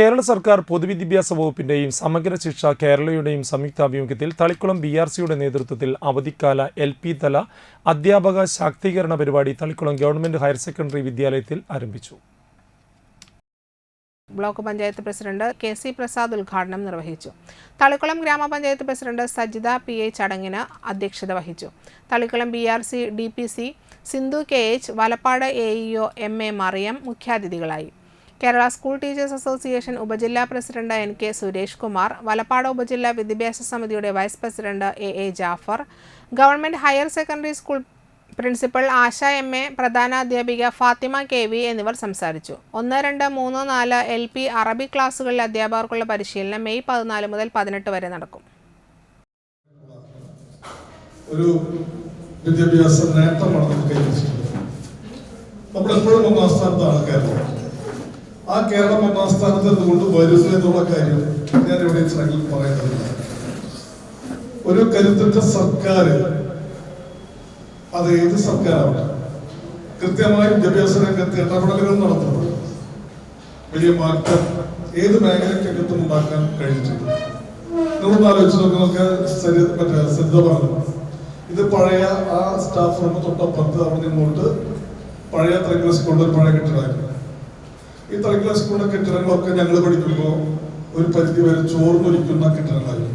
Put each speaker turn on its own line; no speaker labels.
കേരള സർക്കാർ പൊതുവിദ്യാഭ്യാസ വകുപ്പിന്റെയും സമഗ്ര ശിക്ഷ കേരളയുടെയും സംയുക്താഭിമുഖ്യത്തിൽ തളിക്കുളം ബി ആർ സിയുടെ നേതൃത്വത്തിൽ അവധിക്കാല എൽ പി തല അധ്യാപക ശാക്തീകരണ പരിപാടി തളിക്കുളം ഗവൺമെന്റ് ഹയർ സെക്കൻഡറി വിദ്യാലയത്തിൽ ആരംഭിച്ചു.
Block panchayat president K C Prasad ഉദ്ഘാടനം നിർവഹിച്ചു. തളിക്കുളം ഗ്രാമപഞ്ചായത്ത് പ്രസിഡന്റ് സജിത പി എ ചടങ്ങിന് അധ്യക്ഷത വഹിച്ചു. Thalikkulam B R C D P C Sindhu K H Valappad A M A Mariyam മുഖ്യാതിഥികളായി. Kerala school teachers association ഉപജില്ലാ president N K Suresh Kumar Valappad ഉപജില്ലാ വിദ്യാഭ്യാസ സമിതിയുടെ vice president A A Jafar government higher secondary school principal Asha M A പ്രധാനാധ്യാപിക Fathima K V എന്നിവർ സംസാരിച്ചു. ഒന്ന് രണ്ട് മൂന്ന് നാല് എൽ പി അറബി ക്ലാസ്സുകളിലെ അധ്യാപകർക്കുള്ള പരിശീലനം മെയ് പതിനാല് മുതൽ പതിനെട്ട് വരെ നടക്കും.
ഒരു വിദ്യാഭ്യാസ നേട്ടമാണ് കൈവരിച്ചിട്ടുള്ളത് നമ്മളെപ്പോഴും ഒന്നാം സ്ഥാനത്താണ് കേരളം. ആ കേരളം ഒന്നാം സ്ഥാനത്ത് എന്തുകൊണ്ട് വരുന്നു എന്നുള്ള കാര്യം ഞാൻ ഇവിടെ ചടങ്ങിൽ പറയേണ്ടതില്ല ഒരു കരുത്തുറ്റ സർക്കാർ അത് ഏത് സർക്കാരാവട്ടെ കൃത്യമായി വിദ്യാഭ്യാസ രംഗത്ത് ഇടപെടലുകൾ നടത്തുന്നത്. വലിയ മാറ്റം ഏത് മേഖലയ്ക്കകത്തും ഉണ്ടാക്കാൻ കഴിഞ്ഞിട്ടുണ്ട്. നിങ്ങളൊന്ന് ആലോചിച്ച് നോക്കുന്നൊക്കെ മറ്റേ സിദ്ധ പറഞ്ഞു. ഇത് പഴയ ആ സ്റ്റാഫ് റൂം തൊട്ടപ്പുറത്ത് അവിടെ നിന്നോട്ട് പഴയ തലക്കില സ്കൂളിൽ പഴയ കെട്ടിടമായിരുന്നു. ഈ തലക്കില സ്കൂളിലെ കെട്ടിടങ്ങളൊക്കെ ഞങ്ങൾ പഠിക്കുമ്പോൾ ഒരു പരിധി വരെ ചോർന്നൊലിക്കുന്ന കെട്ടിടങ്ങളായിരുന്നു